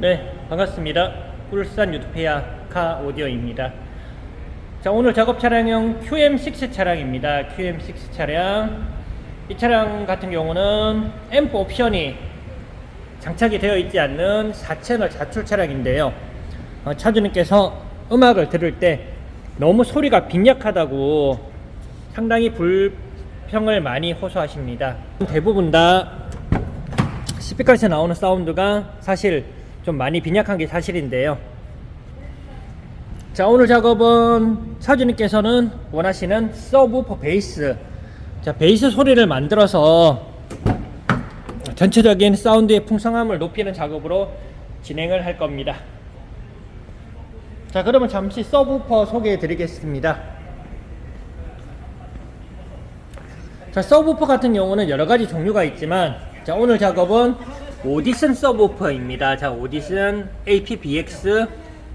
네, 반갑습니다. 울산 유토피아 카 오디오입니다. 자, 오늘 작업 차량은 QM6 차량입니다. QM6 차량. 이 차량 같은 경우는 앰프 옵션이 장착이 되어 있지 않는 4채널 자출 차량인데요. 어, 차주님께서 음악을 들을 때 너무 소리가 빈약하다고 상당히 불평을 많이 호소하십니다. 대부분 다 스피커에서 나오는 사운드가 사실 좀 많이 빈약한 게 사실인데요. 자 오늘 작업은 차주님께서는 원하시는 서브우퍼 베이스 자 베이스 소리를 만들어서 전체적인 사운드의 풍성함을 높이는 작업으로 진행을 할 겁니다. 자 그러면 잠시 서브우퍼 소개해 드리겠습니다. 자 서브우퍼 같은 경우는 여러 가지 종류가 있지만 자 오늘 작업은 오디슨 서브우퍼입니다. 자 오디슨 APBX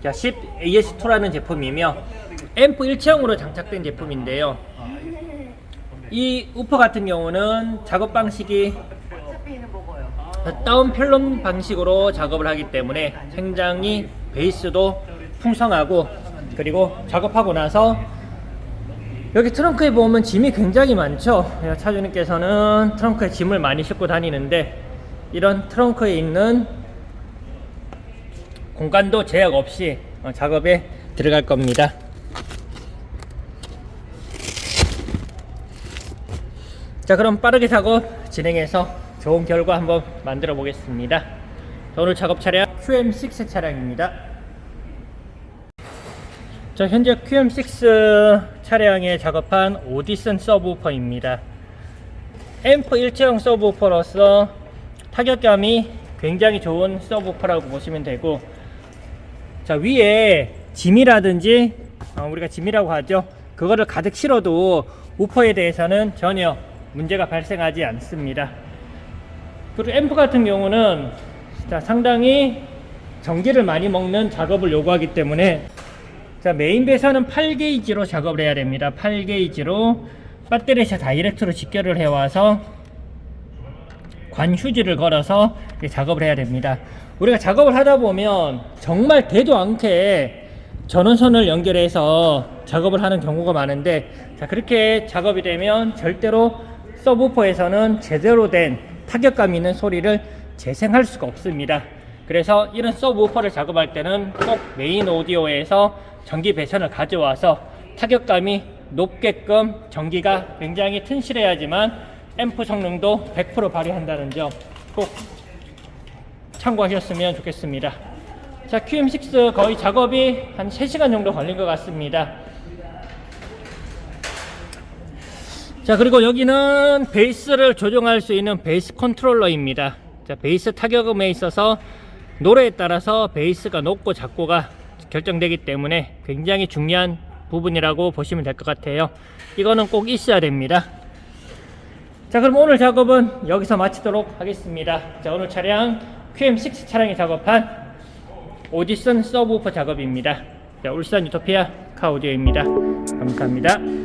자 10 AS2라는 제품이며 앰프 일체형으로 장착된 제품인데요. 이 우퍼 같은 경우는 작업 방식이 다운 펠론 방식으로 작업을 하기 때문에 굉장히 베이스도 풍성하고 그리고 작업하고 나서 여기 트렁크에 보면 짐이 굉장히 많죠. 차주님께서는 트렁크에 짐을 많이 싣고 다니는데 이런 트렁크에 있는 공간도 제약 없이 어, 작업에 들어갈 겁니다. 자 그럼 빠르게 작업 진행해서 좋은 결과 한번 만들어 보겠습니다. 자, 오늘 작업 차량 QM6 차량입니다. 자 현재 QM6 차량에 작업한 오디슨 서브우퍼입니다. 앰프 일체형 서브우퍼로서 타격감이 굉장히 좋은 서브우퍼라고 보시면 되고 자 위에 짐이라든지 어, 우리가 짐이라고 하죠. 그거를 가득 실어도 우퍼에 대해서는 전혀 문제가 발생하지 않습니다. 그리고 앰프 같은 경우는 자, 상당히 전기를 많이 먹는 작업을 요구하기 때문에 자 메인 배선은 8게이지로 작업을 해야 됩니다. 8게이지로 배터리샷 다이렉트로 직결을 해와서 관 휴지를 걸어서 작업을 해야 됩니다. 우리가 작업을 하다 보면 정말 대도 않게 전원선을 연결해서 작업을 하는 경우가 많은데 자 그렇게 작업이 되면 절대로 서브우퍼에서는 제대로 된 타격감 있는 소리를 재생할 수가 없습니다. 그래서 이런 서브우퍼를 작업할 때는 꼭 메인 오디오에서 전기 배선을 가져와서 타격감이 높게끔 전기가 굉장히 튼실해야지만 앰프 성능도 100% 발휘한다는 점 꼭 참고하셨으면 좋겠습니다. 자, QM6 거의 작업이 한 3시간 정도 걸린 것 같습니다. 자, 그리고 여기는 베이스를 조정할 수 있는 베이스 컨트롤러입니다. 자, 베이스 타격음에 있어서 노래에 따라서 베이스가 높고 작고가 결정되기 때문에 굉장히 중요한 부분이라고 보시면 될 것 같아요. 이거는 꼭 있어야 됩니다. 자 그럼 오늘 작업은 여기서 마치도록 하겠습니다. 자 오늘 차량 QM6 차량이 작업한 오디슨 서브우퍼 작업입니다. 자 울산 유토피아 카오디오입니다. 감사합니다